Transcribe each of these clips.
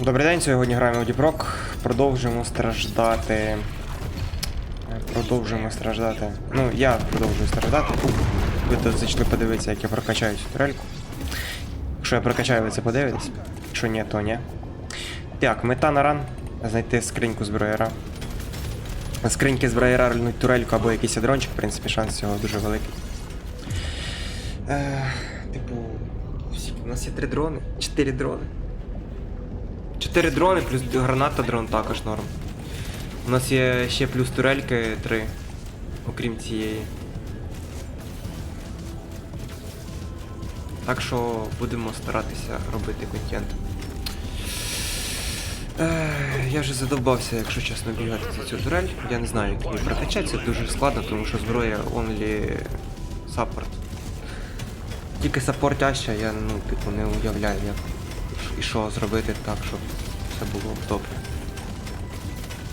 Добрий день, сьогодні граємо у Діпрок. Продовжуємо страждати. Е, Продовжуємо страждати. Ну, я продовжую страждати. Ви тут зайшли подивитися, як я прокачаю цю турельку. Якщо я прокачаю, ви це подивитесь. Якщо ні, то ні. Так, мета на ран. Знайти скриньку зброєра. Скриньки зброєра рольнуть турельку або якийсь ядрончик, в принципі, шанс цього дуже великий. Нас є три дрони, чотири дрони. Чотири дрони плюс граната дрон також норм. У нас є ще плюс турельки три, окрім цієї. Так що будемо старатися робити контент. Я вже задовбався, якщо чесно, бігати за цю турель. Я не знаю, як її прокачати, це дуже складно, тому що зброя only support. Тільки саппортяща, я ну, типу, не уявляю, як і що зробити так, щоб все було добре.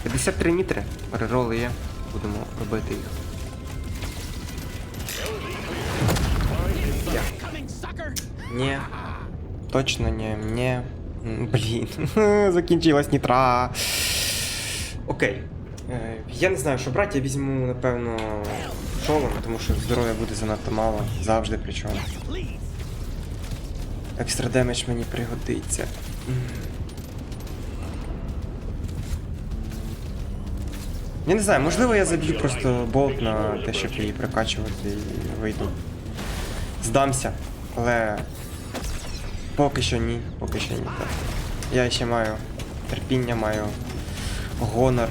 53 нітри, рероли є, будемо робити їх. Ні. Точно ні, ні. Блін, закінчилась нітра. Окей. Е, Я не знаю, що брати, я візьму, напевно, шолом, тому що здоров'я буде занадто мало. Завжди причому. Екстра демедж мені пригодиться. Я не знаю, можливо я заб'ю просто болт на те, щоб її прокачувати і вийду. Здамся, але поки що ні, поки що ні. Так. Я ще маю терпіння, маю гонор.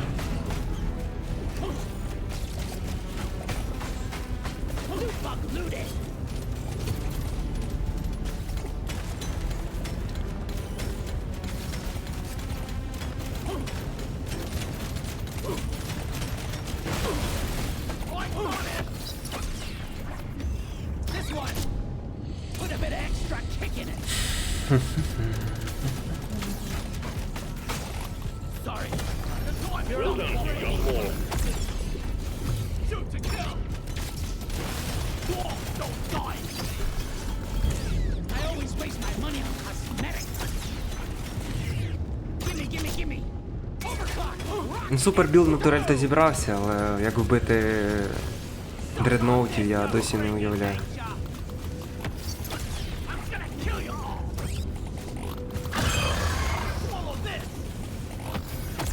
fuck looted! Ну, супер білд на турель та зібрався, але як вбити дредноутів я досі не уявляю.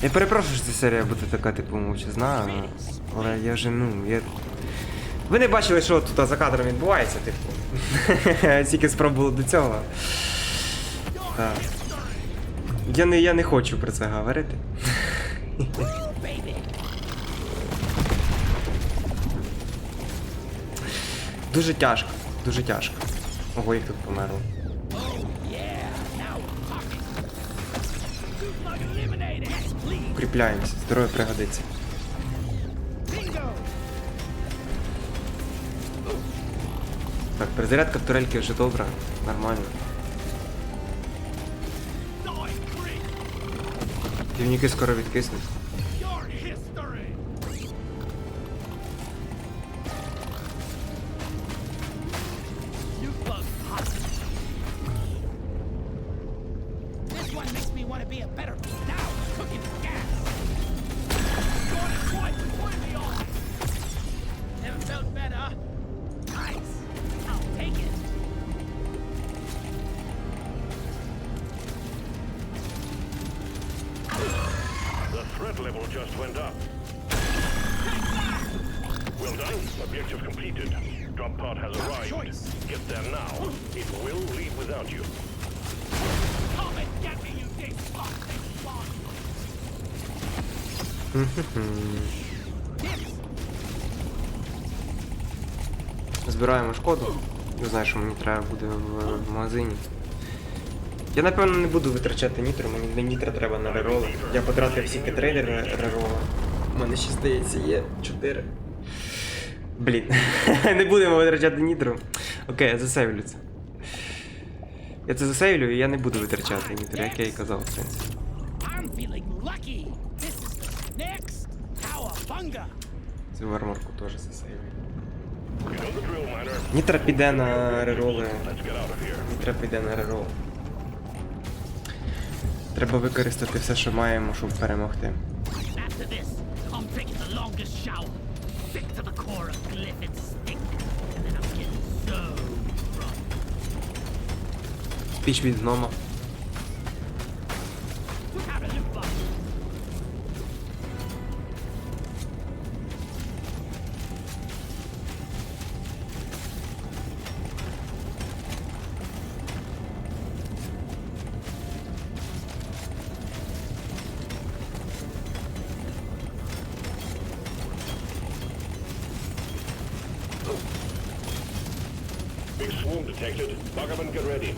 Я перепрошую, що ця серія буде така, типу, мовчазна, але я вже, ну, я. Ви не бачили, що тут за кадром відбувається, типу. Тільки спробували до цього. Так. Я не, я не хочу про це говорити. Дуже тяжко, дуже тяжко. Ого, їх тут померло. Укріпляємося, здоров'я пригодиться. Так, перезарядка в турельки вже добра, нормально. creep. Півніки скоро відкиснуть. Your history. You bug hot. This one makes me want to be a better now cooking Drop pod has arrived. choice. Get there now. It will leave without you. Come and get me, you big. Збираємо шкоду. Не знаю, що мені треба буде в, в магазині. Я напевно не буду витрачати нітро, мені на нітро треба на рероли. Я потратив всі трейдери рерола. У мене ще здається є 4. Блін. не будемо витрачати нітро. Окей, я засейвлю це. Я це засейвлю і я не буду витрачати нітро, як я і казав, в принципі. Цю арморку теж засейвлю. Нітро піде на рероли. Нітро піде на рерол. Треба використати все, що маємо, щоб перемогти. thick to the core of glyph and stink. And then I'm getting so drunk. Hiç bildiğin normal. Look how to live by. Swarm detected. Buggerman, get ready.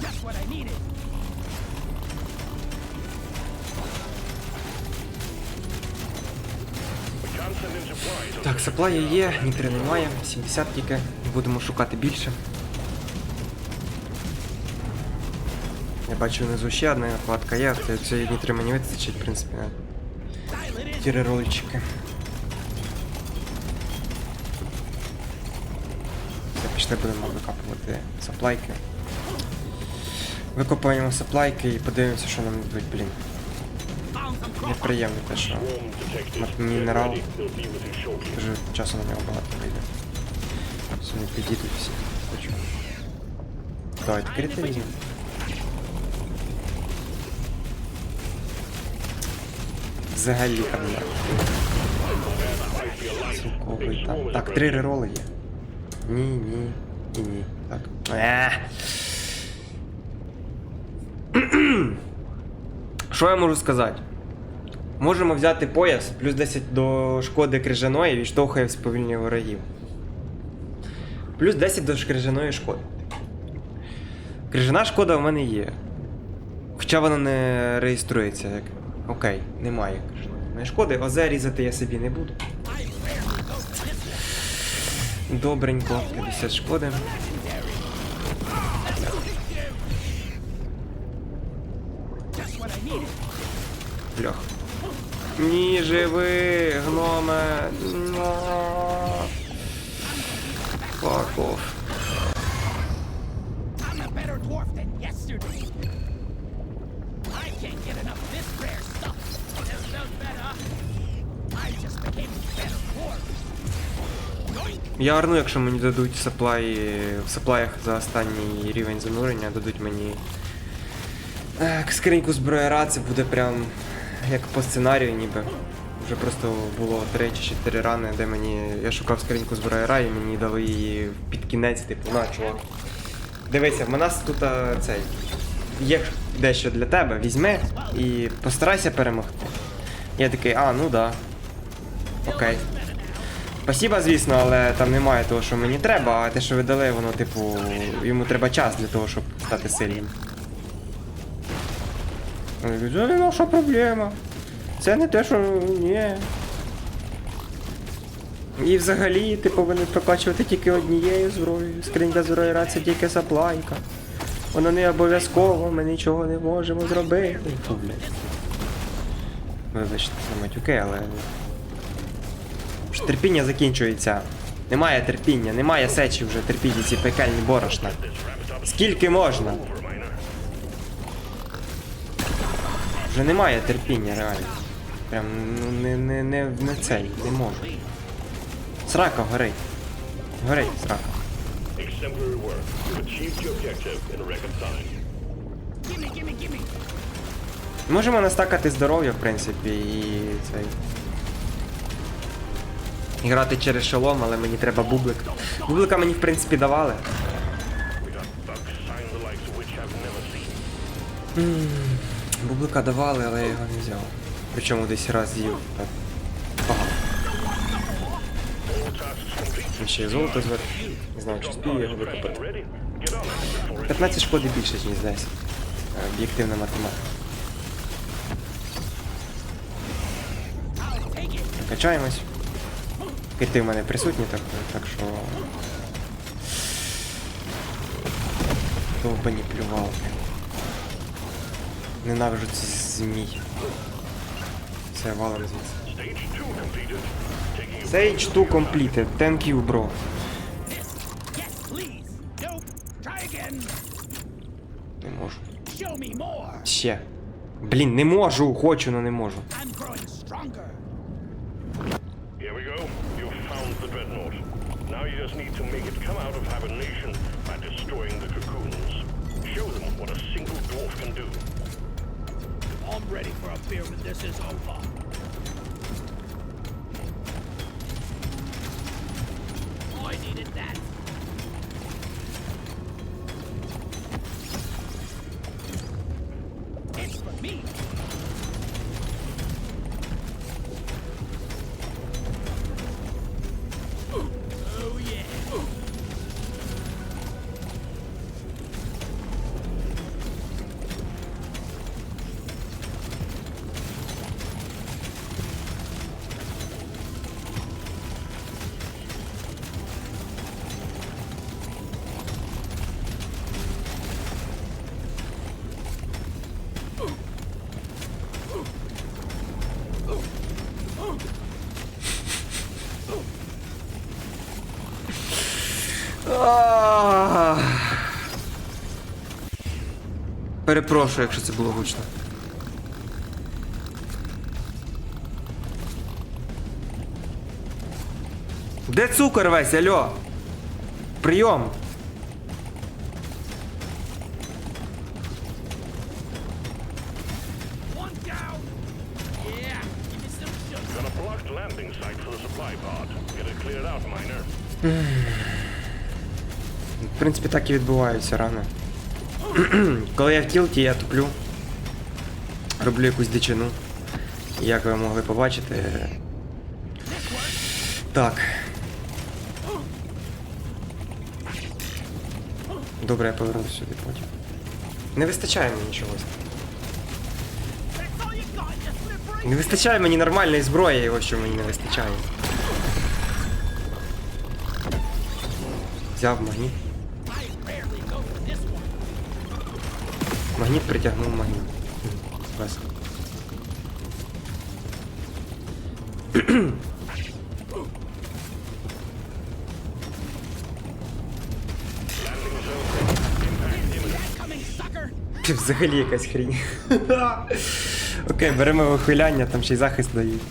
Just what I needed. Так, саплаї є, нітри немає, 70 тільки. Будемо шукати більше. Я бачу внизу ще одна вкладка є, це цієї нітри мені вистачить, в принципі, на Dial it in. ті рерольчики. Все, пішли будемо викапувати саплайки. Викопаємо саплайки і подивимося, що нам дадуть, блін. Неприємно те, що. Мінерал. Дуже часу на нього багато вийде. Сьогодні підійдуть всі. Хочу. Давай, відкрити її. Взагалі не. Цілковий там. Так, три рероли є. Ні, ні, і ні. Так. Е. Що я можу сказати? Можемо взяти пояс, плюс 10 до шкоди крижаної відштовхує сповільнює ворогів. Плюс 10 до крижаної шкоди. Крижана шкода в мене є. Хоча вона не реєструється як. Окей, немає крижаної шкоди. озе різати я собі не буду. Добренько, 50 шкоди. I Ні, живи, гноме. Я орну, якщо мені дадуть саплаї в саплаях за останній рівень занурення, дадуть мені е, скриньку зброяра, це буде прям як по сценарію ніби. Вже просто було 3 чи 4 рани, де мені. Я шукав скриньку зброяра і мені дали її під кінець, типу, на, чувак. Дивися, в нас тут а, цей. Є дещо для тебе, візьми і постарайся перемогти. Я такий, а, ну да. Окей. Спасіба, звісно, але там немає того, що мені треба, а те, що ви дали, воно, типу, йому треба час для того, щоб стати сильним. «Це не наша проблема. Це не те, що. Ні. І взагалі ти повинен прокачувати тільки однією зброєю. Скринька зброєра це тільки заплайка. Воно не обов'язково, ми нічого не можемо зробити. Фу, блядь. Вибачте за матюки, але. Що терпіння закінчується. Немає терпіння, немає сечі вже терпіти ці пекельні борошна. Скільки можна? Вже немає терпіння, реально. Прям ну не, не, не, не цей, не можу. Срака горить. Горить срака. Можемо настакати здоров'я, в принципі, і цей. Грати через шолом, але мені треба бублик. Бублика мені, в принципі, давали. Бублика давали, але я його не взяв. Причому десь раз з'їв. Там ще є золото зверху. Не знаю, чи спію його викопати. Ready? Get on it before it's 15 шкоди більше, ніж 10. Е, Об'єктивна математика. Качаємось. Кити в мене присутні, так, так що. Довбані плювалки. Ненавижу ці змій. Все, валом звідси. Stage 2 completed. Taking 2 completed. Thank you, bro. Не можу. Ще. Блін, не можу, хочу, але не можу. Now you just need to make it come out of hibernation by destroying the cocoons. Show them what a single dwarf can do. I'm ready for a beer when this is over. Перепрошую, якщо це було гучно. Де цукор весь, алло? Прийом. В принципі, так і відбуваються рано. Коли я в тілті, я туплю. Роблю якусь дичину. Як ви могли побачити. Так. Добре, я повернусь сюди потім. Не вистачає мені чогось. Не вистачає мені нормальної зброї, ось що мені не вистачає. Взяв магніт. Магніт притягнув магніт. Ти взагалі якась хрінь. Окей, беремо вихиляння, там ще й захист дають.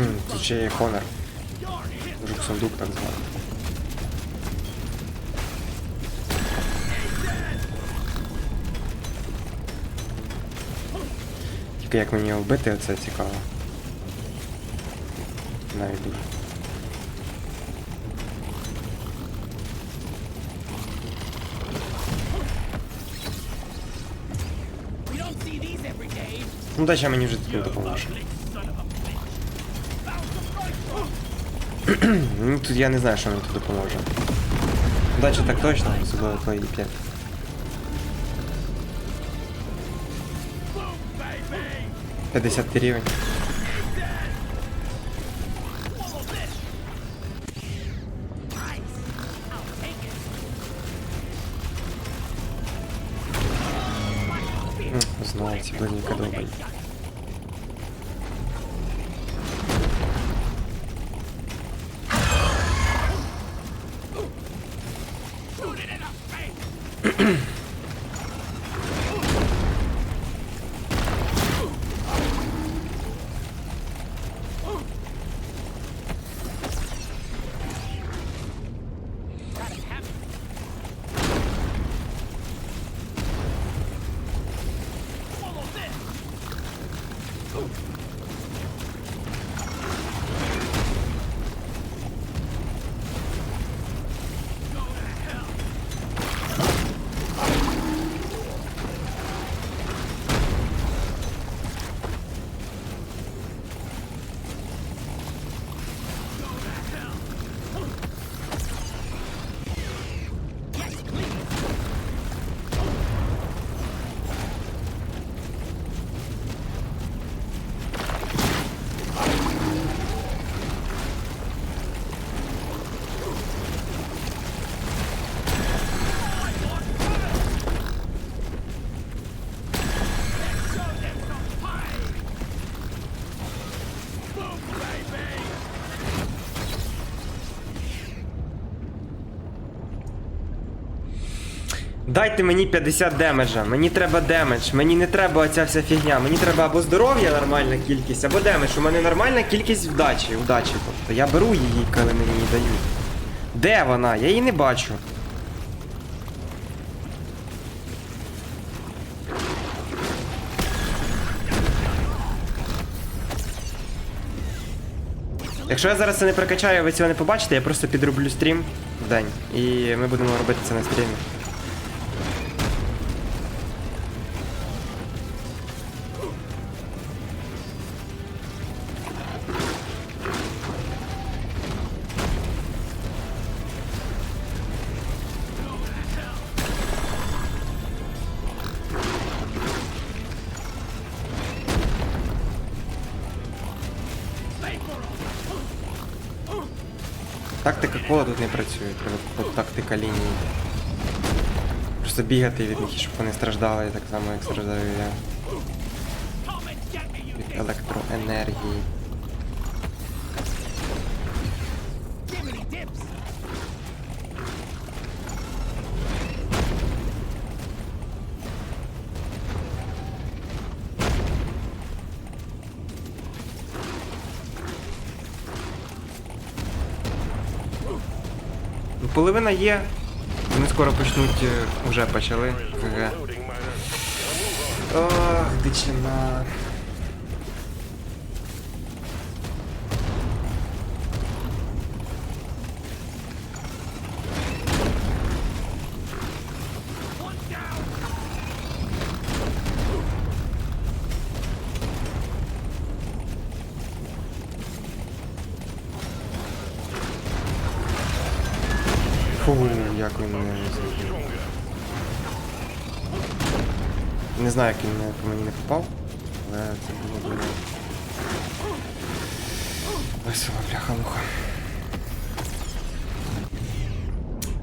Хм, тут ще є Хонор. You're hit. Жук сундук так званий. Тільки як мені його вбити, це цікаво. Навіть дуже. We don't see these every day. Ну дача мені вже тут не допоможе. Ну тут я не знаю, що мені тут допоможе. Дача так точно, особливо коли є 5. Boom, baby. 50 рівень. Swallow this. Nice. I'll take it. М, Знову ці близнюки Дайте мені 50 демеджа, мені треба демедж, мені не треба оця вся фігня, мені треба або здоров'я нормальна кількість, або демедж. У мене нормальна кількість вдачі, удачі. Тобто я беру її, коли мені її дають. Де вона? Я її не бачу. Якщо я зараз це не прокачаю, ви цього не побачите, я просто підроблю стрім в день. І ми будемо робити це на стрімі. Тактика кола тут не працює, треба тактика лінії. Просто бігати від них, щоб вони страждали так само, як страждаю я. Від електроенергії. Половина є. Вони скоро почнуть, уже почали. Ох, miner. Дичина. Як він мене не зробив. Не знаю, як він по мені не попав, але це було дуже весело, бляха-муха.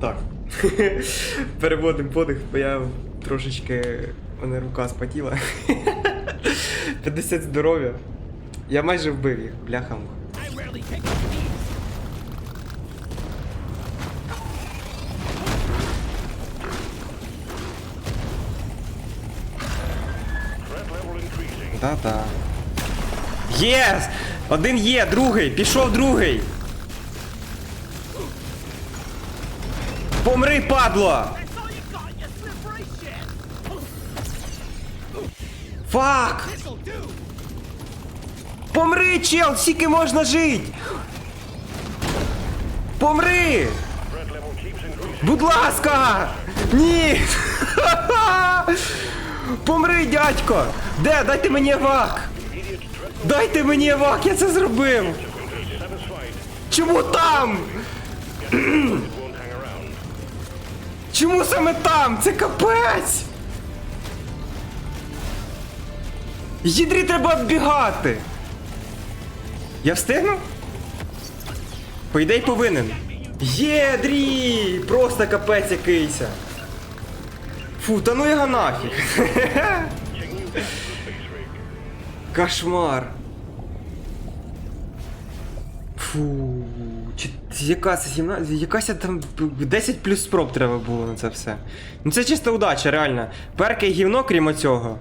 Так. Переводимо подих, бо я трошечки. Мене рука спотіла. 50 здоров'я. Я майже вбив їх, бляха-муха. Да-да. Єс! Один є, другий, пішов другий. Помри, падло! Фак! Помри, чел, скільки можна жить! Помри! Будь ласка! Ні! Помри, дядько! Де? Дайте мені евак! Дайте мені евак, я це зробив! Чому там? Чому саме там? Це капець! Їдрі треба оббігати! Я встигну? По ідеї повинен. Єдрі! Просто капець якийсь. Фу, та ну його нафіг. Кошмар. Фу. Чи, яка це 17? Якась там 10 плюс спроб треба було на це все. Ну це чиста удача, реально. Перке гівно, крім оцього.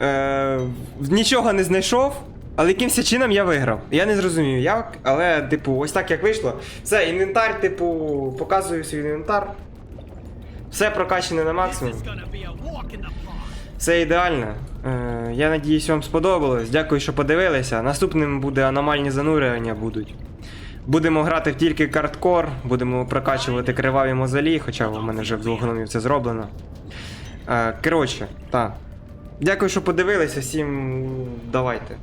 Е, нічого не знайшов, але якимось чином я виграв. Я не зрозумів як, але, типу, ось так як вийшло. Все, інвентар, типу, показую свій інвентар. Все прокачане на максимум. Все ідеально. Е, я надіюсь, вам сподобалось. Дякую, що подивилися. Наступним буде аномальні занурювання будуть. Будемо грати тільки карткор, будемо прокачувати криваві мозолі, хоча у мене вже в двох гномів це зроблено. Е, коротше, так. Дякую, що подивилися. Всім давайте.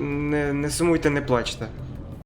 Не, не сумуйте, не плачте.